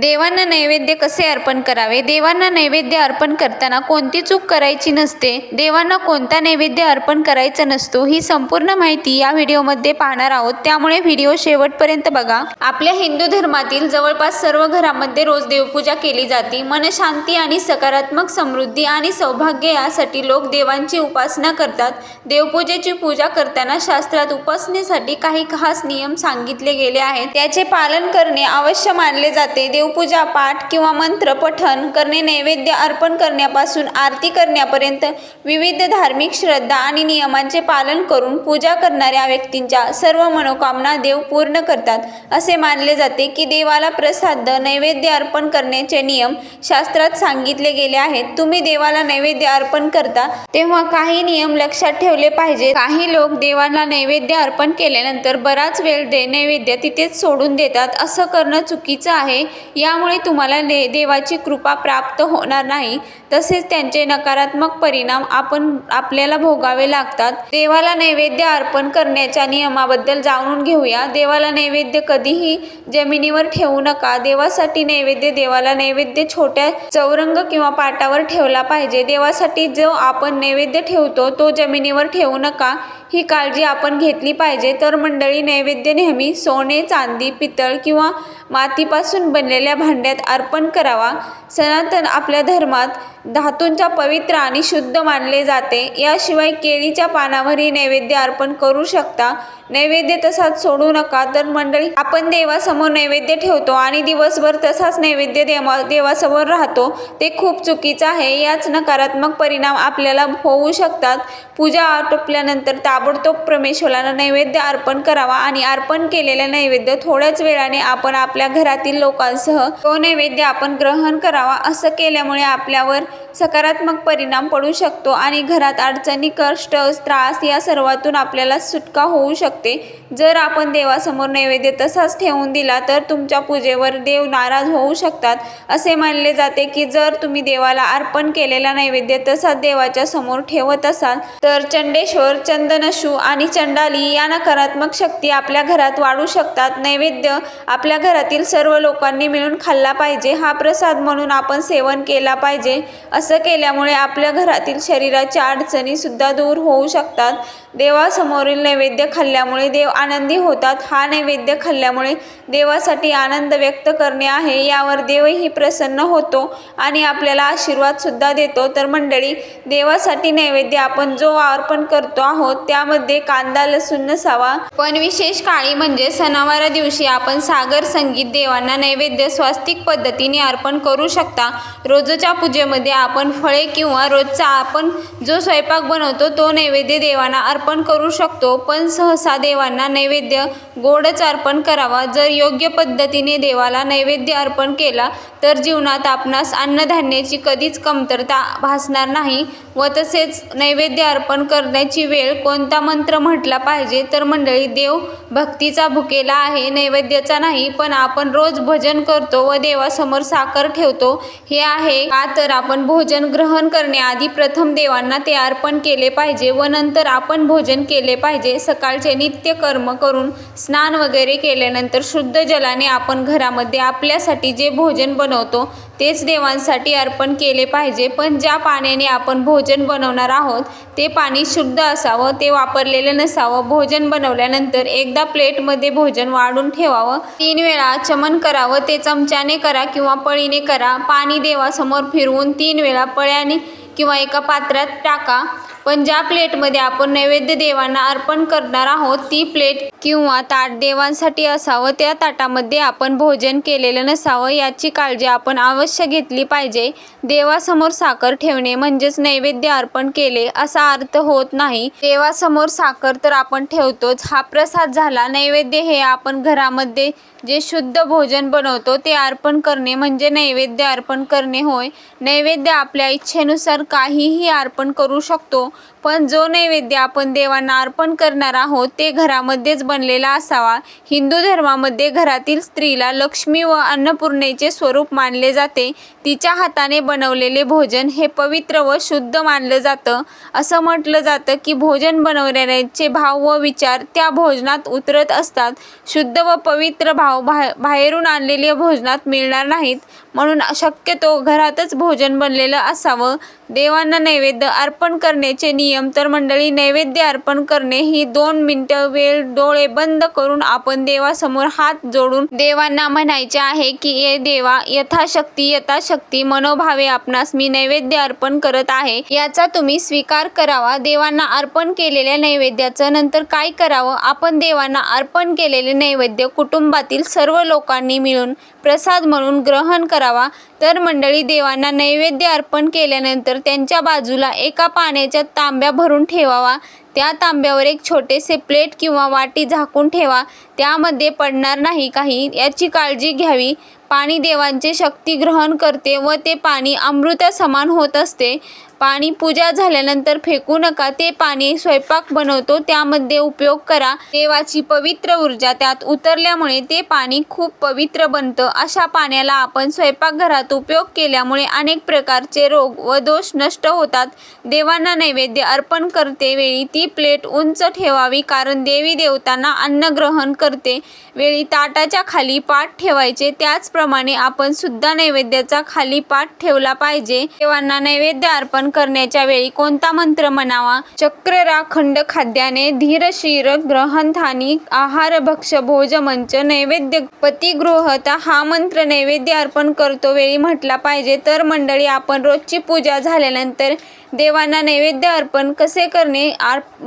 देवांना नैवेद्य कसे अर्पण करावे? देवांना नैवेद्य अर्पण करताना कोणती चूक करायची नसते. देवांना कोणता नैवेद्य अर्पण करायचा नसतो ही संपूर्ण माहिती या व्हिडिओमध्ये पाहणार आहोत. त्यामुळे व्हिडिओ शेवटपर्यंत बघा. आपल्या हिंदू धर्मातील जवळपास सर्व घरामध्ये रोज देवपूजा केली जाते. मनशांती आणि सकारात्मक समृद्धी आणि सौभाग्य यासाठी लोक देवांची उपासना करतात. देवपूजेची पूजा करताना शास्त्रात उपासनेसाठी काही खास नियम सांगितले गेले आहेत. त्याचे पालन करणे अवश्य मानले जाते. देव देवपूजा पाठ किंवा मंत्र पठण करणे नैवेद्य अर्पण करण्यापासून आरती करण्यापर्यंत विविध धार्मिक श्रद्धा आणि नियमांचे पालन करून पूजा करणाऱ्या व्यक्तींच्या सर्व मनोकामना देव पूर्ण करतात. असे मानले जाते की देवाला प्रसाद नैवेद्य अर्पण करण्याचे नियम शास्त्रात सांगितले गेले आहेत. तुम्ही देवाला नैवेद्य अर्पण करता तेव्हा काही नियम लक्षात ठेवले पाहिजे काही लोक देवाला नैवेद्य अर्पण केल्यानंतर बराच वेळ दे नैवेद्य तिथेच सोडून देतात. असं करणं चुकीचं आहे. यामुळे तुम्हाला ने देवाची कृपा प्राप्त होणार नाही. तसेच त्यांचे नकारात्मक परिणाम आपण आपल्याला भोगावे लागतात. देवाला नैवेद्य अर्पण करण्याच्या नियमाबद्दल जाणून घेऊया. देवाला नैवेद्य कधीही जमिनीवर ठेवू नका. देवासाठी नैवेद्य देवाला नैवेद्य छोट्या चौरंग किंवा पाटावर ठेवला पाहिजे. देवासाठी जो आपण नैवेद्य ठेवतो तो जमिनीवर ठेवू नका. ही काळजी आपण घेतली पाहिजे. तर मंडळी नैवेद्य नेहमी सोने चांदी पितळ किंवा मातीपासून बनलेले भांड्यात अर्पण करावा. सनातन आपल्या धर्मात धातूंच्या पवित्र आणि शुद्ध मानले जाते. याशिवाय केळीच्या पानावरही नैवेद्य अर्पण करू शकता. नैवेद्य तसाच सोडू नका. तर मंडळी आपण देवासमोर नैवेद्य ठेवतो आणि दिवसभर तसाच नैवेद्य देवा देवासमोर राहतो. ते खूप चुकीचं आहे. याच नकारात्मक परिणाम आपल्याला होऊ शकतात. पूजा आटोपल्यानंतर ताबडतोब परमेश्वराला नैवेद्य अर्पण करावा आणि अर्पण केलेल्या नैवेद्य थोड्याच वेळाने आपण आपल्या घरातील लोकांसह तो नैवेद्य आपण ग्रहण करावा. असं केल्यामुळे आपल्यावर सकारात्मक परिणाम पडू शकतो आणि घरात अडचणी कष्ट त्रास या सर्वातून आपल्याला सुटका होऊ शकते. जर आपण देवासमोर नैवेद्य तसाच ठेवून दिला तर तुमच्या पूजेवर देव नाराज होऊ शकतात. असे मानले जाते की जर तुम्ही देवाला अर्पण केलेला नैवेद्य तसाच देवाच्या समोर ठेवत असाल तर चंडेश्वर चंदनशू आणि चंडाली या नकारात्मक शक्ती आपल्या घरात वाढू शकतात. नैवेद्य आपल्या घरातील सर्व लोकांनी मिळून खाल्ला पाहिजे हा प्रसाद म्हणून आपण सेवन केला पाहिजे. असं केल्यामुळे आपल्या घरातील शरीराच्या अडचणीसुद्धा दूर होऊ शकतात. देवासमोरील नैवेद्य खाल्ल्यामुळे देव आनंदी होतात. हा नैवेद्य खाल्ल्यामुळे देवासाठी आनंद व्यक्त करणे आहे. यावर देवही प्रसन्न होतो आणि आपल्याला आशीर्वादसुद्धा देतो. तर मंडळी देवासाठी नैवेद्य आपण जो अर्पण करतो आहोत त्यामध्ये कांदा लसूण नसावा. पण विशेष काळी म्हणजे सणावारा दिवशी आपण सागर संगीत देवांना नैवेद्य स्वास्तिक पद्धतीने अर्पण करू शकता. रोजच्या पूजेमध्ये आपण फळे किंवा रोजचा आपण जो स्वयंपाक बनवतो तो नैवेद्य देवांना अर्पण करू शकतो. पण सहसा देवांना नैवेद्य गोडच अर्पण करावा. जर योग्य पद्धतीने देवाला नैवेद्य अर्पण केला तर जीवनात आपणास अन्नधान्याची कधीच कमतरता भासणार नाही व तसेच नैवेद्य अर्पण करण्याची वेळ कोणता मंत्र म्हटला पाहिजे तर मंडळी देव भक्तीचा भुकेला आहे नैवेद्याचा नाही पण आपण रोज भजन करतो व देवासमोर साखर ठेवतो. हे आहे का? तर आपण भोजन ग्रहण करण्याआधी प्रथम देवांना ते अर्पण केले पाहिजे व नंतर आपण भोजन केले पाहिजे. सकाळचे नित्य कर्म करून स्नान वगैरे केल्यानंतर शुद्ध जलाने आपण घरामध्ये आपल्यासाठी जे भोजन बनवतो तेच देवांसाठी अर्पण केले पाहिजे. पण ज्या पाण्याने आपण भोजन बनवणार आहोत ते पाणी शुद्ध असावं ते वापरलेलं नसावं. भोजन बनवल्यानंतर एकदा प्लेटमध्ये भोजन वाढून ठेवावं. तीन वेळा चमन करावं ते चमच्याने करा किंवा पळीने करा. पाणी देवासमोर फिरवून तीन वेळा पळ्याने किंवा एका पात्रात टाका. पण ज्या प्लेटमध्ये आपण नैवेद्य देवांना अर्पण करणार आहोत ती प्लेट किंवा ताट देवांसाठी असावं त्या ताटामध्ये आपण भोजन केलेलं नसावं याची काळजी आपण अवश्य घेतली पाहिजे. देवासमोर साखर ठेवणे म्हणजेच नैवेद्य अर्पण केले असा अर्थ होत नाही. देवासमोर साखर तर आपण ठेवतोच. हा प्रसाद झाला. नैवेद्य हे आपण घरामध्ये जे शुद्ध भोजन बनवतो ते अर्पण करणे म्हणजे नैवेद्य अर्पण करणे होय. नैवेद्य आपल्या इच्छेनुसार काहीही अर्पण करू शकतो. पण जो नैवेद्य आपण देवांना अर्पण करणार आहोत ते घरामध्येच बनलेला असावा. हिंदू धर्मामध्ये घरातील स्त्रीला लक्ष्मी व अन्नपूर्णेचे स्वरूप मानले जाते. तिच्या हाताने बनवलेले भोजन हे पवित्र व शुद्ध मानलं जातं. असं म्हटलं जातं की भोजन बनवण्याचे भाव व विचार त्या भोजनात उतरत असतात. शुद्ध व पवित्र भाव भा बाहेरून आणलेले भोजनात मिळणार नाहीत. म्हणून शक्यतो घरातच भोजन बनलेलं असावं. देवांना नैवेद्य अर्पण करण्याची नियम तर मंडळी नैवेद्य अर्पण करणे ही दोन मिनटं वेळ डोळे बंद करून आपण देवासमोर हात जोडून देवांना म्हणायचे आहे की ये देवा यथाशक्ती यथाशक्ती मनोभावे आपणास मी नैवेद्य अर्पण करत आहे. याचा तुम्ही स्वीकार करावा. देवांना अर्पण केलेल्या नैवेद्याचं नंतर काय करावं? आपण देवांना अर्पण केलेले नैवेद्य कुटुंबातील सर्व लोकांनी मिळून प्रसाद म्हणून ग्रहण करावा. तर मंडळी देवांना नैवेद्य अर्पण केल्यानंतर त्यांच्या बाजूला एका पाण्याच्या तांब्या भरून ठेवावा. त्या तांब्यावर एक छोटेसे प्लेट किंवा वाटी झाकून ठेवा. त्यामध्ये पडणार नाही काही. याची काळजी घ्यावी. पाणी देवांचे शक्ती ग्रहण करते व ते पाणी अमृता समान होत असते. पाणी पूजा झाल्यानंतर फेकू नका. ते पाणी स्वयंपाक बनवतो. त्यामध्ये उपयोग करा. देवाची पवित्र ऊर्जा त्यात उतरल्यामुळे ते पाणी खूप पवित्र बनतं. अशा पाण्याला आपण स्वयंपाकघरात उपयोग केल्यामुळे अनेक प्रकारचे रोग व दोष नष्ट होतात. देवांना नैवेद्य अर्पण करते वेळी ती प्लेट उंच ठेवावी कारण देवी देवतांना अन्न ग्रहण करते. वेळी ताटाच्या खाली पाठ ठेवायचे. त्याचप्रमाणे आपण सुद्धा नैवेद्याचा खाली पाठ ठेवला पाहिजे. देवांना नैवेद्य अर्पण करण्याच्या वेळी कोणता मंत्र म्हणावा? चक्र खंड खाद्याने धीर शिर ग्रहंथानी आहार भक्ष भोज मंच नैवेद्य पतिगृहता हा मंत्र नैवेद्य अर्पण करतो वेळी म्हटला पाहिजे. तर मंडळी आपण रोजची पूजा झाल्यानंतर देवांना नैवेद्य अर्पण कसे करणे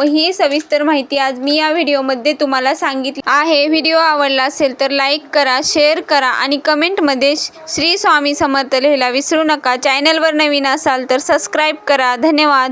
ही सविस्तर माहिती आज मी या व्हिडिओमध्ये तुम्हाला सांगितली आहे. व्हिडिओ आवडला असेल तर लाईक करा शेअर करा आणि कमेंटमध्ये श्री स्वामी समर्थ लिहायला विसरू नका. चॅनलवर नवीन असाल तर सबस्क्राईब करा. धन्यवाद.